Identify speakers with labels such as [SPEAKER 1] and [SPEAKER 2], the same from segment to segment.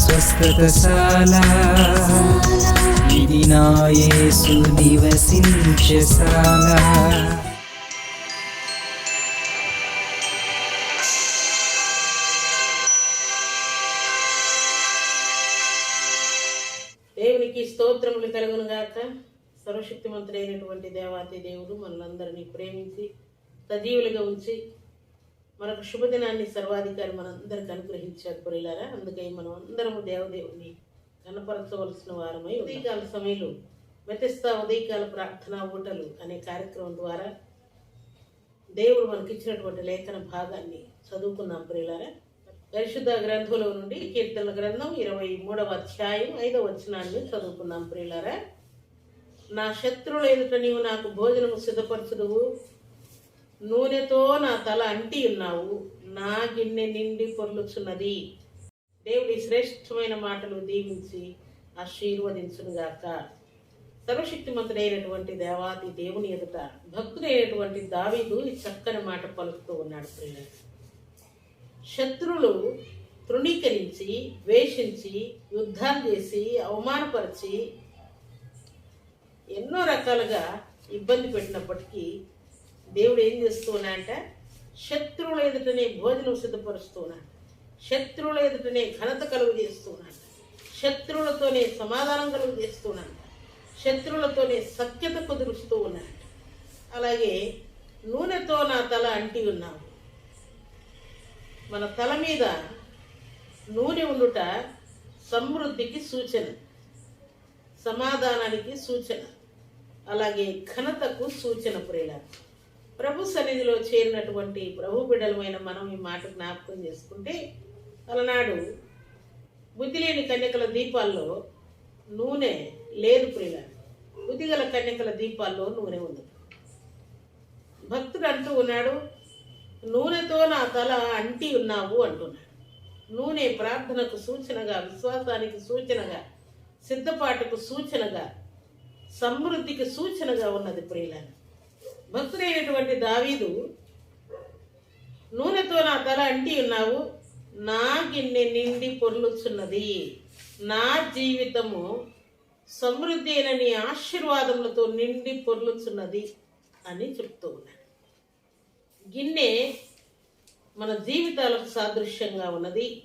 [SPEAKER 1] స్వస్థతశాల. ఇది నా యేసు నివసించశాల
[SPEAKER 2] దేవునికి స్తోత్రములు కలుగును గాక. సర్వశక్తిమంతుడైనటువంటి దేవాతి దేవుడు మనందరినీ ప్రేమించి సజీవులుగా ఉంచి మనకు శుభదినాన్ని సర్వాధికారి మనందరికి అనుగ్రహించారు పురిలారా అందుకై మనం అందరము దేవదేవుని కనపరచవలసిన వారమై ఉదయకాల సమయంలో మెతిస్తా ఉదయకాల ప్రార్థన ఊటలు అనే కార్యక్రమం ద్వారా దేవుడు మనకిచ్చినటువంటి లేఖన భాగాన్ని చదువుకున్నాం ప్రియులారా. పరిశుద్ధ గ్రంథంలో నుండి కీర్తన గ్రంథం ఇరవై మూడవ అధ్యాయం ఐదవ వచనాన్ని చదువుకున్నాం ప్రియులారా. నా శత్రువుల ఎదుట నీవు నాకు భోజనము సిద్ధపరచుదువు. నూనెతో నా తల అంటి ఉన్నావు. నా గిన్నె నిండి పొర్లుచున్నది. దేవుడి శ్రేష్టమైన మాటలు దీవించి ఆశీర్వదించునుగాక. సర్వశక్తిమంతుడైనటువంటి దేవాది దేవుని ఎదుట భక్తుడైనటువంటి దావీదు ఈ చక్కని మాట పలుకుతూ ఉన్నాడు ప్రియుడు శత్రులు తృణీకరించి ద్వేషించి యుద్ధాలు చేసి అవమానపరిచి ఎన్నో రకాలుగా ఇబ్బంది పెట్టినప్పటికీ దేవుడు ఏం చేస్తూ ఉన్నాడంటే శత్రువుల ఎదుటనే భోజనం సిద్ధపరుస్తున్నాడు శత్రువుల ఎదుటనే ఘనత కలుగు చేస్తున్నాడు శత్రువులతోనే సమాధానం కలుగు చేస్తున్నాడు శత్రువులతోనే సఖ్యత కుదురుస్తూ ఉన్నాడు అలాగే నూనెతో నా తల అంటి ఉన్నావు. మన తల మీద నూనె ఉండుట సమృద్ధికి సూచన సమాధానానికి సూచన అలాగే ఘనతకు సూచన ప్రేల ప్రభు సన్నిధిలో చేరినటువంటి ప్రభు బిడ్డలమైన మనం ఈ మాట జ్ఞాపకం చేసుకుంటే అలనాడు బుద్ధి లేని కన్యకల దీపాల్లో నూనె లేదు ప్రియుల. బుద్ధిగల కన్యకల దీపాల్లో నూనె ఉంది భక్తుడు అంటూ ఉన్నాడు నూనెతో నా తల అంటి ఉన్నావు అంటున్నాడు. నూనె ప్రార్థనకు సూచనగా విశ్వాసానికి సూచనగా సిద్ధపాటుకు సూచనగా సమృద్ధికి సూచనగా ఉన్నది ప్రియులను భక్తుడైనటువంటి దావీదు నూనెతో నా తల అంటి ఉన్నావు నా గిన్నె నిండి పొర్లుచున్నది. నా జీవితము సమృద్ధి అయిన నీ ఆశీర్వాదములతో నిండి పొర్లుచున్నది అని చెప్తూ ఉన్నాడు. గిన్నె మన జీవితాలకు సాదృశ్యంగా ఉన్నది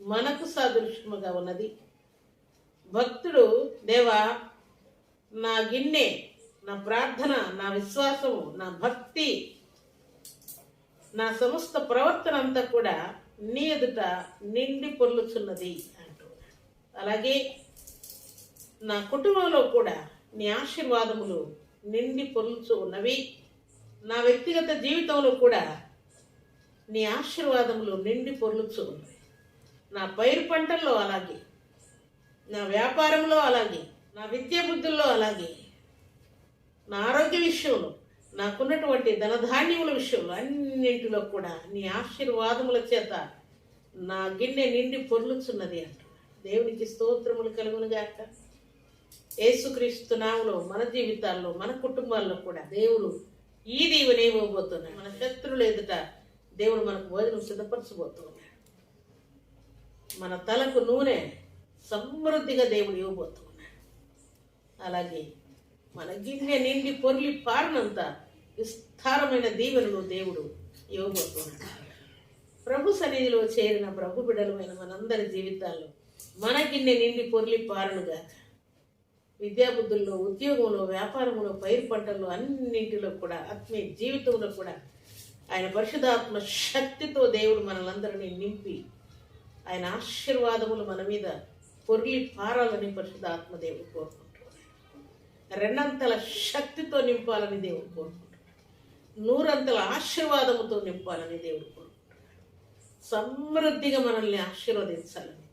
[SPEAKER 2] మనకు సాదృశ్యముగా ఉన్నది. భక్తుడు దేవా నా గిన్నె నా ప్రార్థన నా విశ్వాసము నా భక్తి నా సమస్త ప్రవర్తన అంతా కూడా నీ ఎదుట నిండి పొర్లుచున్నది అంటున్నాడు అలాగే నా కుటుంబంలో కూడా నీ ఆశీర్వాదములు నిండి పొర్లుచు ఉన్నవి. నా వ్యక్తిగత జీవితంలో కూడా నీ ఆశీర్వాదములు నిండి పొర్లుచు ఉన్నవి. నా పైరు పంటల్లో అలాగే నా వ్యాపారంలో అలాగే నా విద్య బుద్ధుల్లో అలాగే నా ఆరోగ్య విషయంలో నాకున్నటువంటి ధనధాన్యముల విషయంలో అన్నింటిలో కూడా నీ ఆశీర్వాదముల చేత నా గిన్నె నిండి పొర్లుచున్నది అంట. దేవునికి స్తోత్రములు కలుగునుగాక. యేసుక్రీస్తు నామలో మన జీవితాల్లో మన కుటుంబాల్లో కూడా దేవుడు ఈ దేవుని ఇవ్వబోతున్నాడు. మన శత్రువులు ఎదుట దేవుడు మనకు భోజనం సిద్ధపరచబోతున్నాడు. మన తలకు నూనె సమృద్ధిగా దేవుడు ఇవ్వబోతున్నాడు. అలాగే మన గిన్నె నిండి పొర్లి పారినంత విస్తారమైన దీవెనలు దేవుడు ఇవ్వబోతున్నాడు. ప్రభు సన్నిధిలో చేరిన ప్రభు బిడలమైన మనందరి జీవితాల్లో మన గిన్నె నిండి పొర్లి పారునుగా విద్యాబుద్ధుల్లో ఉద్యోగంలో వ్యాపారంలో పైరు పంటల్లో అన్నింటిలో కూడా ఆత్మీయ జీవితంలో కూడా ఆయన పరిశుధాత్మ శక్తితో దేవుడు మనలందరినీ నింపి ఆయన ఆశీర్వాదములు మన మీద పొర్లి పారాలని పరిశుధాత్మ దేవుడు కోరుకుంటున్నాడు. రెండంతల శక్తితో నింపాలని దేవుడు కోరుకుంటున్నాడు. నూరంతల ఆశీర్వాదముతో నింపాలని దేవుడు కోరుకుంటున్నాడు. సమృద్ధిగా మనల్ని ఆశీర్వదించాలని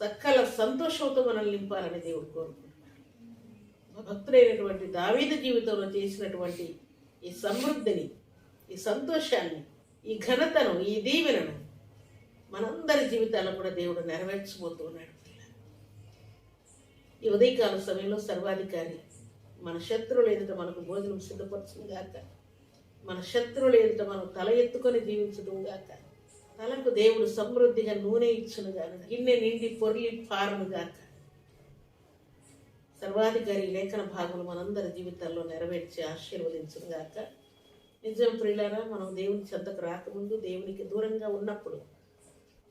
[SPEAKER 2] సకల సంతోషంతో మనల్ని నింపాలని దేవుడు కోరుకుంటున్నాడు. భక్తుడైనటువంటి దావీద జీవితంలో చేసినటువంటి ఈ సమృద్ధిని ఈ సంతోషాన్ని ఈ ఘనతను ఈ దీవెనను మనందరి జీవితాల్లో కూడా దేవుడు నెరవేర్చబోతున్నాడు ఈ ఉదయకాల సమయంలో సర్వాధికారి. మన శత్రువులు ఎదుట మనకు భోజనం సిద్ధపరచును గాక. మన శత్రువులు ఎదుట మనం తల ఎత్తుకొని జీవించడం గాక. తలకు దేవుడు సమృద్ధిగా నూనె ఇచ్చును గాక. గిన్నె నిండి పొర్లి పారును గాక. సర్వాధికారి లేఖన భాగములు మనందరి జీవితాల్లో నెరవేర్చి ఆశీర్వదించును గాక. నిజం ప్రియులారా మనం దేవుని చెంతకు రాకముందు దేవునికి దూరంగా ఉన్నప్పుడు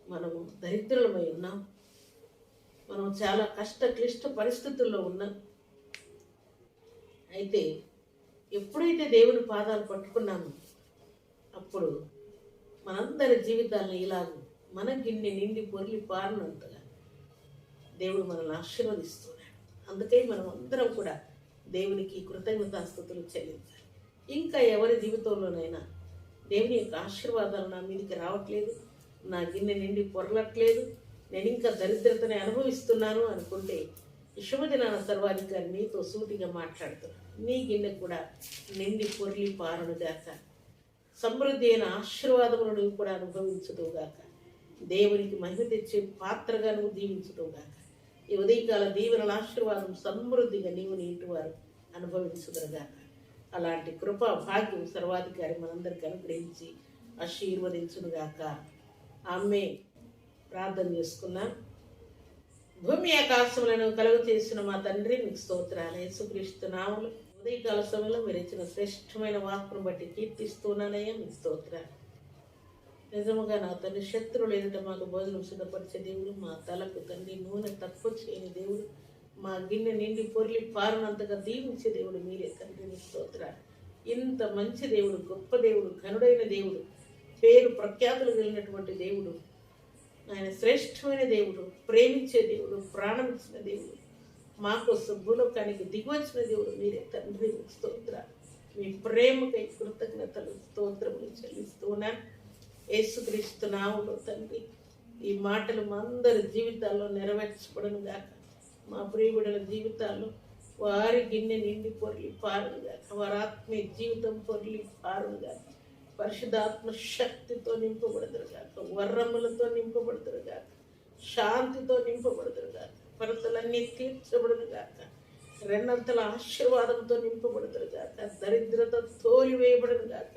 [SPEAKER 2] మనము దరిద్రులమై ఉన్నాం. మనం చాలా కష్ట క్లిష్ట పరిస్థితుల్లో ఉన్నాం. అయితే ఎప్పుడైతే దేవుని పాదాలు పట్టుకున్నామో అప్పుడు మనందరి జీవితాలను ఇలాగ మన గిన్నె నిండి పొరిలి పారినంతగా దేవుడు మనల్ని ఆశీర్వదిస్తున్నాడు. అందుకే మనం అందరం కూడా దేవునికి కృతజ్ఞతాస్థుతులు చెల్లించాలి. ఇంకా ఎవరి జీవితంలోనైనా దేవుని యొక్క ఆశీర్వాదాలు నా మీదకి రావట్లేదు నా గిన్నె నిండి పొరలట్లేదు నేను ఇంకా దరిద్రతని అనుభవిస్తున్నాను అనుకుంటే శుభదినాన సర్వాధికారి నీతో సూటిగా మాట్లాడుతున్నాను నీ గిన్నె కూడా నిండి పొర్లి పారునుగాక సమృద్ధి అయిన ఆశీర్వాదములను కూడా అనుభవించుదువుగాక దేవునికి మహిమ తెచ్చే పాత్రగా నువ్వు దీవించుదువుగాక ఈ ఉదయకాల దీవెనల ఆశీర్వాదం సమృద్ధిగా నీవు నీ వారు అనుభవించుదురుగాక అలాంటి కృపా భాగ్యం సర్వాధికారి మనందరికీ అనుగ్రహించి ఆశీర్వదించునుగాక ఆమె ప్రార్థన చేసుకున్నాం. భూమి ఆకాశములను కలుగు చేసిన మా తండ్రి మీకు స్తోత్రాలు. యేసుక్రీస్తు నాములు ఉదయకాల సమయంలో మీరు ఇచ్చిన శ్రేష్టమైన వాక్కును బట్టి కీర్తిస్తున్నానయ్యా మీకు స్తోత్రాలు. నిజముగా నా తండ్రి శత్రువులు ఎదుట మాకు భోజనం సిద్ధపరిచే దేవుడు మా తలకు తండ్రి నూనె తక్కువ చేయని దేవుడు మా గిన్నె నిండి పొర్లి పారినంతగా దీవించే దేవుడు మీరే తండ్రి మీ స్తోత్రాలు. ఇంత మంచి దేవుడు గొప్ప దేవుడు ఘనుడైన దేవుడు పేరు ప్రఖ్యాతులు కలిగినటువంటి దేవుడు ఆయన శ్రేష్టమైన దేవుడు ప్రేమించే దేవుడు ప్రాణం ఇచ్చిన దేవుడు మా కోసం భూలోకానికి దిగువచ్చిన దేవుడు మీరే తండ్రి స్తోత్ర మీ ప్రేమకై కృతజ్ఞతలు స్తోత్రములు చెల్లిస్తున్నాను యేసుక్రీస్తు నామములో తండ్రి ఈ మాటలు మా అందరి జీవితాల్లో నెరవేర్చబడను గాక. మా ప్రియబిడల జీవితాల్లో వారి గిన్నె నిండి పొరలి పారును గాక. వారి ఆత్మీయ జీవితం పొరలి పారును గాక. పరిశుధాత్మ శక్తితో నింపబడదురు కాక వర్రములతో నింపబడదురు కాక శాంతితో నింపబడదురు కాక కొరతలన్నీ తీర్చబడదు కాక రెండంతల ఆశీర్వాదంతో నింపబడదురు కాక దరిద్రత తోలివేయబడను గాక.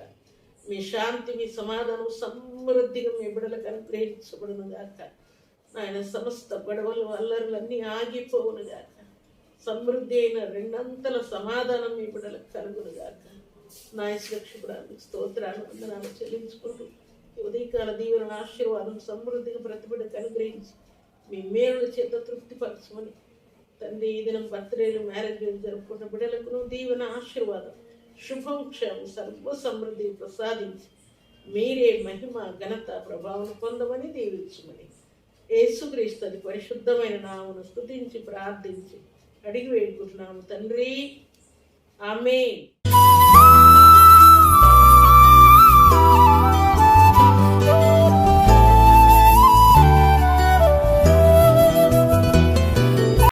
[SPEAKER 2] మీ శాంతి మీ సమాధానం సమృద్ధిగా మీ బిడలకు అనుగ్రహించబడును గాక. ఆయన సమస్త గొడవలు అల్లరులన్నీ ఆగిపోవును గాక. సమృద్ధి అయిన రెండంతల సమాధానం మీ బిడలకు కలుగును గాక. నా స్తోత్రాలు వందనాలు చెల్లించుకుంటూ ఉదయకాల దీవెన ఆశీర్వాదం సమృద్ధిగా ప్రతిబిడకు అనుగ్రహించి మీ మేలుల చేత తృప్తిపరచమని తండ్రి ఈ దినం బర్త్డేలు మ్యారేజ్ జరుపుకున్న బిడ్డలకును దీవెన ఆశీర్వాదం శుభం క్షేమం సర్వ సమృద్ధి ప్రసాదించి మీరే మహిమ ఘనత ప్రభావం పొందమని దీవించమని యేసుక్రీస్తుది పరిశుద్ధమైన నామను స్థుతించి ప్రార్థించి అడిగి వేడుకుంటున్నాము. తండ్రి ఆమె Thank you.